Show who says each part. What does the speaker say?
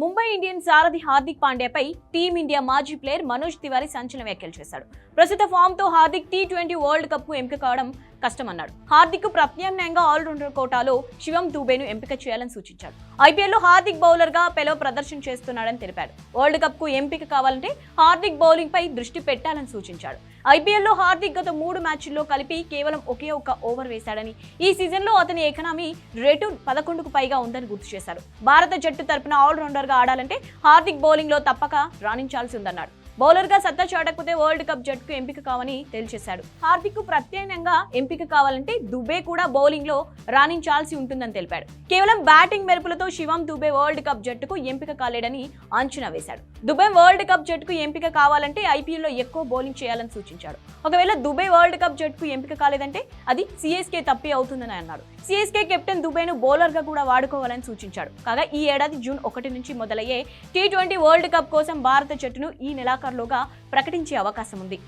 Speaker 1: Mumbai Indians సారథి హార్దిక్ పాండ్యాపై team India మాజీ ప్లేయర్ మనోజ్ తివారీ సంచలన వ్యాఖ్యలు చేశాడు. ప్రస్తుత ఫామ్తో హార్దిక్ టీ ట్వంటీ వరల్డ్ కప్కు ఎంపిక కావడం కష్టమన్నాడు. హార్దిక్ ప్రత్యామ్నాయంగా ఆల్రౌండర్ కోటాలో శివం దూబేను ఎంపిక చేయాలని సూచించాడు. ఐపీఎల్లో హార్దిక్ బౌలర్గా పెలో ప్రదర్శన చేస్తున్నాడని తెలిపాడు. వరల్డ్ కప్కు ఎంపిక కావాలంటే హార్దిక్ బౌలింగ్పై దృష్టి పెట్టాలని సూచించాడు. ఐపీఎల్లో హార్దిక్ గత మూడు మ్యాచ్ల్లో కలిపి కేవలం ఒకే ఒక్క ఓవర్ వేశాడని ఈ సీజన్లో అతని ఎకనామీ రేటు పదకొండుకు పైగా ఉందని గుర్తు చేశారు. భారత జట్టు తరపున ఆల్రౌండర్గా ఆడాలంటే హార్దిక్ బౌలింగ్లో తప్పక రాణించాల్సి ఉందన్నాడు. బౌలర్గా సత్తా చాటకపోతే వరల్డ్ కప్ జట్టుకు ఎంపిక కావని తేల్చేశాడు. హార్దిక్కు ప్రత్యామ్నాయంగా ఎంపిక కావాలంటే దుబే కూడా బౌలింగ్లో రాణించాల్సి ఉంటుందని తెలిపాడు. కేవలం బ్యాటింగ్ మెరుపులతో శివం దుబే వరల్డ్ కప్ జట్టుకు ఎంపిక కాలేడని అంచనా వేశాడు. దుబే వరల్డ్ కప్ జట్టుకు ఎంపిక కావాలంటే ఐపీఎల్లో ఎక్కువ బౌలింగ్ చేయాలని సూచించాడు. ఒకవేళ దుబే వరల్డ్ కప్ జట్టుకు ఎంపిక కాలేదంటే అది సిఎస్కే తప్పి అవుతుందని అన్నాడు సిఎస్కే కెప్టెన్ దుబేను బౌలర్గా కూడా వాడుకోవాలని సూచించాడు. కాగా ఈ ఏడాది జూన్ ఒకటి నుంచి మొదలయ్యే టీ ట్వంటీ వరల్డ్ కప్ కోసం భారత జట్టును ఈ నెలాఖరులోగా ప్రకటించే అవకాశం ఉంది